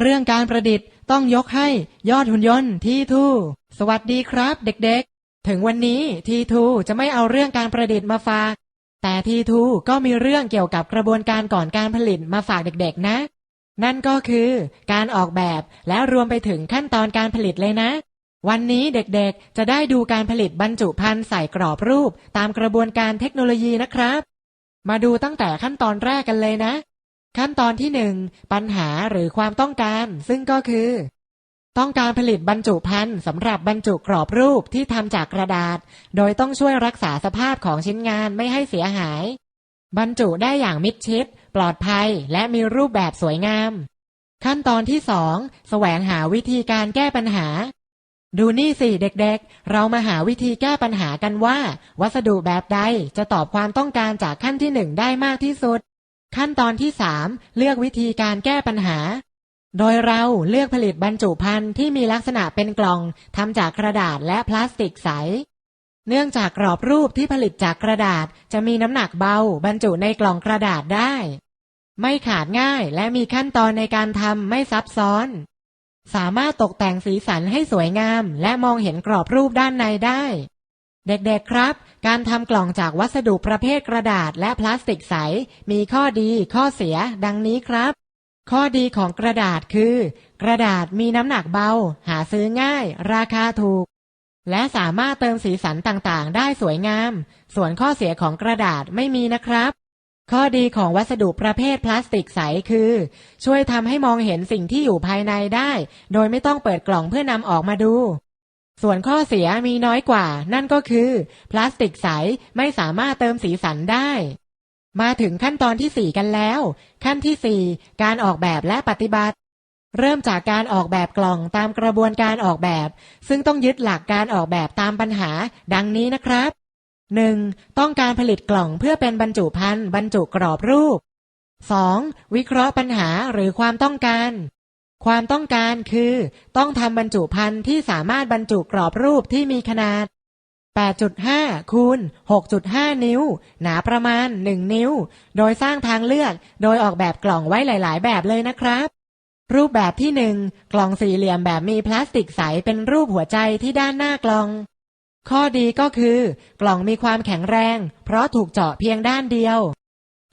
เรื่องการประดิษฐ์ต้องยกให้ยอดหุ่นยนต์ทีทูสวัสดีครับเด็กๆ ถึงวันนี้ทีทูจะไม่เอาเรื่องการประดิษฐ์มาฝาก แต่ทีทูก็มีเรื่องเกี่ยวกับกระบวนการก่อนการผลิตมาฝากเด็กๆนะ นั่นก็คือการออกแบบและรวมไปถึงขั้นตอนการผลิตเลยนะ วันนี้เด็กๆ จะได้ดูการผลิตบรรจุภัณฑ์ใส่กรอบรูป ตามกระบวนการเทคโนโลยีนะครับ มาดูตั้งแต่ขั้นตอนแรกกันเลยนะ ขั้นตอนที่หนึ่งปัญหาหรือความต้องการ ซึ่งก็คือ ต้องการผลิตบรรจุภัณฑ์สำหรับบรรจุกรอบรูปที่ทำจากกระดาษ โดยต้องช่วยรักษาสภาพของชิ้นงานไม่ให้เสียหาย บรรจุได้อย่างมิดชิด ปลอดภัย และมีรูปแบบสวยงาม ขั้นตอนที่สองแสวงหาวิธีการแก้ปัญหา ดูนี่สิเด็กๆ เรามาหาวิธีแก้ปัญหากันว่า วัสดุแบบใดจะตอบความต้องการจากขั้นที่หนึ่งได้มากที่สุด ขั้นตอนที่สามเลือกวิธีการแก้ปัญหา โดยเราเลือกผลิตบรรจุภัณฑ์ที่มีลักษณะเป็นกล่องทำจากกระดาษและพลาสติกใส เนื่องจากกรอบรูปที่ผลิตจากกระดาษจะมีน้ำหนักเบา บรรจุในกล่องกระดาษได้ ไม่ขาดง่ายและมีขั้นตอนในการทำไม่ซับซ้อน สามารถตกแต่งสีสันให้สวยงาม และมองเห็นกรอบรูปด้านในได้ เด็กๆครับ การทำกล่องจากวัสดุประเภทกระดาษและพลาสติกใส มีข้อดีข้อเสีย ดังนี้ครับ ข้อดีของกระดาษคือ กระดาษมีน้ำหนักเบา หาซื้อง่าย ราคาถูก และสามารถเติมสีสันต่างๆ ได้สวยงาม ส่วนข้อเสียของกระดาษไม่มีนะครับ ข้อดีของวัสดุประเภทพลาสติกใสคือ ช่วยทำให้มองเห็นสิ่งที่อยู่ภายในได้ โดยไม่ต้องเปิดกล่องเพื่อนำออกมาดู ส่วนข้อเสียมีน้อยกว่า นั่นก็คือ พลาสติกใสไม่สามารถเติมสีสันได้ มาถึงขั้นตอนที่ 4 กันแล้ว ขั้นที่ 4 การออกแบบและปฏิบัติ เริ่มจากการออกแบบกล่องตามกระบวนการออกแบบ ซึ่งต้องยึดหลักการออกแบบตามปัญหา ดังนี้นะครับ 1. ต้องการผลิตกล่องเพื่อเป็นบรรจุภัณฑ์บรรจุกรอบรูป 2. วิเคราะห์ปัญหาหรือความต้องการ ความต้องการคือต้องทำบรรจุภัณฑ์ที่สามารถบรรจุกรอบรูปที่มีขนาด 8.5 คูณ 6.5 นิ้ว หนาประมาณ 1 นิ้ว โดยสร้างทางเลือก โดยออกแบบกล่องไว้หลาย ๆ แบบเลยนะครับ รูปแบบที่หนึ่งกล่องสี่เหลี่ยมแบบมีพลาสติกใสเป็นรูปหัวใจที่ด้านหน้ากล่อง ข้อดีก็คือ กล่องมีความแข็งแรง เพราะถูกเจาะเพียงด้านเดียว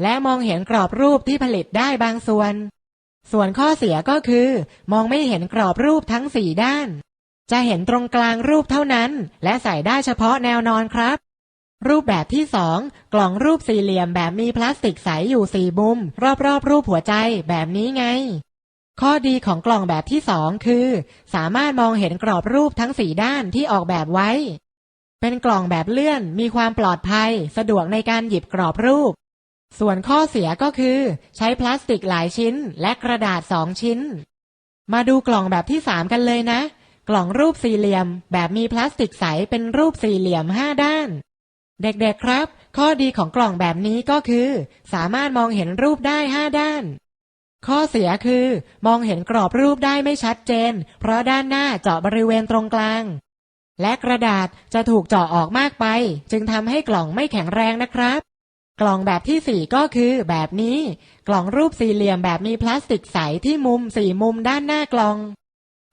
และมองเห็นกรอบรูปที่ผลิตได้บางส่วน ส่วนข้อเสียก็คือ มองไม่เห็นกรอบรูปทั้งสี่ด้าน จะเห็นตรงกลางรูปเท่านั้น และใส่ได้เฉพาะแนวนอนครับ รูปแบบที่สองกล่องรูปสี่เหลี่ยมแบบมีพลาสติกใสอยู่สี่มุม รอบๆรูปหัวใจแบบนี้ไง ข้อดีของกล่องแบบที่สองคือ สามารถมองเห็นกรอบรูปทั้งสี่ด้านที่ออกแบบไว้ เป็นกล่องแบบเลื่อนมีความปลอดภัย สะดวกในการหยิบกรอบรูป ส่วนข้อเสียก็คือ ใช้พลาสติกหลายชิ้น และกระดาษสองชิ้น มาดูกล่องแบบที่สามกันเลยนะ กล่องรูปสี่เหลี่ยม แบบมีพลาสติกใสเป็นรูปสี่เหลี่ยมห้าด้าน เด็กๆครับ ข้อดีของกล่องแบบนี้ก็คือ สามารถมองเห็นรูปได้ห้าด้าน ข้อเสียคือ มองเห็นกรอบรูปได้ไม่ชัดเจน เพราะด้านหน้าเจาะบริเวณตรงกลาง และกระดาษจะถูกเจาะออกมากไป จึงทำให้กล่องไม่แข็งแรงนะครับ กล่องแบบที่สี่ก็คือแบบนี้ กล่องรูปสี่เหลี่ยมแบบมีพลาสติกใสที่มุมสี่มุมด้านหน้ากล่อง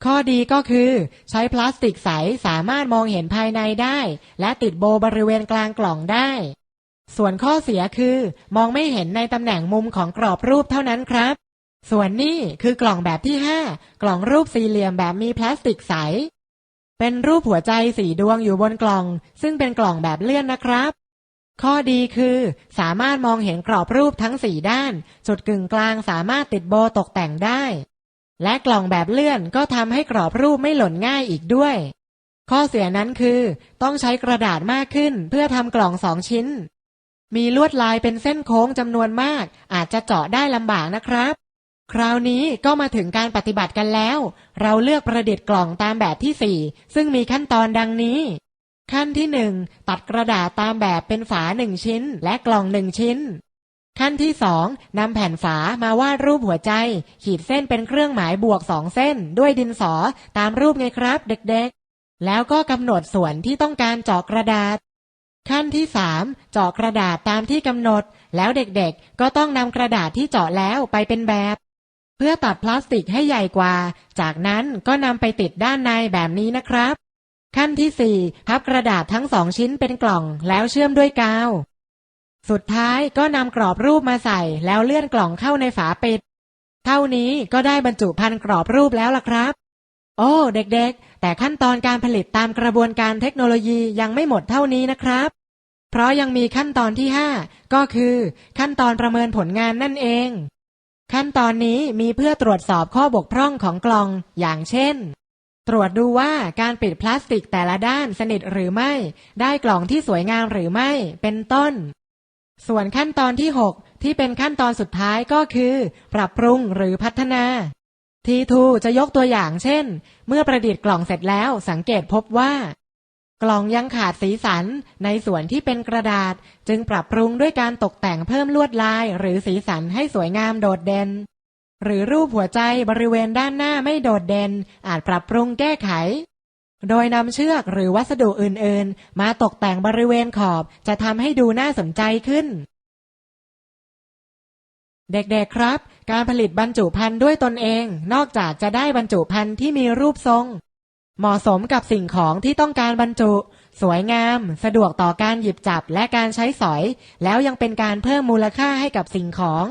ข้อดีก็คือ ใช้พลาสติกใสสามารถมองเห็นภายในได้ และติดโบบริเวณกลางกล่องได้ ส่วนข้อเสียคือ มองไม่เห็นในตำแหน่งมุมของกรอบรูปเท่านั้นครับ ส่วนนี้คือกล่องแบบที่ห้ากล่องรูปสี่เหลี่ยมแบบมีพลาสติกใส เป็นรูปหัวใจสีดวงอยู่บนกล่อง ซึ่งเป็นกล่องแบบเลื่อนนะครับ ข้อดีคือสามารถมองเห็นกรอบรูปทั้งสี่ด้าน จุดกึ่งกลางสามารถติดโบตกแต่งได้ และกล่องแบบเลื่อนก็ทำให้กรอบรูปไม่หล่นง่ายอีกด้วย ข้อเสียนั้นคือ ต้องใช้กระดาษมากขึ้นเพื่อทำกล่องสองชิ้น มีลวดลายเป็นเส้นโค้งจำนวนมาก อาจจะเจาะได้ลำบากนะครับ คราวนี้ก็มาถึงการปฏิบัติกันแล้ว เราเลือกประดิษฐ์กล่องตามแบบที่สี่ซึ่งมีขั้นตอนดังนี้ ขั้นที่หนึ่งตัดกระดาษตามแบบเป็นฝาหนึ่งชิ้น และกล่องหนึ่งชิ้น ขั้นที่สองนำแผ่นฝามาวาดรูปหัวใจ ขีดเส้นเป็นเครื่องหมายบวกสองเส้น ด้วยดินสอตามรูปไงครับ เด็กๆ แล้วก็กำหนดส่วนที่ต้องการเจาะกระดาษ ขั้นที่สามเจาะกระดาษตามที่กำหนด แล้วเด็กๆ ก็ต้องนำกระดาษที่เจาะแล้วไปเป็นแบบ เพื่อตัดพลาสติกให้ใหญ่กว่า จากนั้นก็นำไปติดด้านในแบบนี้นะครับ ขั้นที่ 4 พับกระดาษทั้งสองชิ้นเป็นกล่องแล้วเชื่อมด้วยกาว สุดท้ายก็นำกรอบรูปมาใส่แล้วเลื่อนกล่องเข้าในฝาปิด เท่านี้ก็ได้บรรจุภัณฑ์กรอบรูปแล้วล่ะครับ โอ้เด็กๆ แต่ขั้นตอนการผลิตตามกระบวนการเทคโนโลยียังไม่หมดเท่านี้นะครับ เพราะยังมีขั้นตอนที่ 5 ก็คือ ขั้นตอนประเมินผลงานนั่นเอง ขั้นตอนนี้มีเพื่อตรวจสอบข้อบกพร่องของกล่อง อย่างเช่น ตรวจดูว่าการปิดพลาสติกแต่ละด้านสนิทหรือไม่ ได้กล่องที่สวยงามหรือไม่ เป็นต้น ส่วนขั้นตอนที่ 6 ที่เป็นขั้นตอนสุดท้ายก็คือ ปรับปรุงหรือพัฒนาทีทูจะยกตัวอย่างเช่น เมื่อประดิษฐ์กล่องเสร็จแล้วสังเกตพบว่า กล่องยังขาดสีสันในส่วนที่เป็นกระดาษ จึงปรับปรุงด้วยการตกแต่งเพิ่มลวดลายหรือสีสันให้สวยงามโดดเด่น หรือรูปหัวใจบริเวณด้านหน้าไม่โดดเด่น อาจปรับปรุงแก้ไข โดยนำเชือกหรือวัสดุอื่นๆ มาตกแต่งบริเวณขอบจะทำให้ดูน่าสนใจขึ้น เด็กๆครับ การผลิตบรรจุภัณฑ์ด้วยตนเอง นอกจากจะได้บรรจุภัณฑ์ที่มีรูปทรง เหมาะสมกับสิ่งของที่ต้องการบรรจุ สวยงาม สะดวกต่อการหยิบจับและการใช้สอย แล้วยังเป็นการเพิ่มมูลค่าให้กับสิ่งของ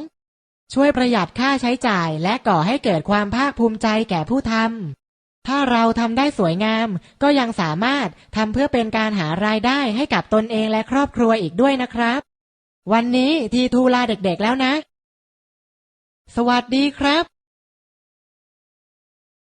ช่วยประหยัดค่าใช้จ่ายและก่อให้เกิดความภาคภูมิใจแก่ผู้ทำ ถ้าเราทำได้สวยงาม ก็ยังสามารถทำเพื่อเป็นการหารายได้ให้กับตนเองและครอบครัวอีกด้วยนะครับ วันนี้ทีทูลาเด็กๆแล้วนะ สวัสดีครับ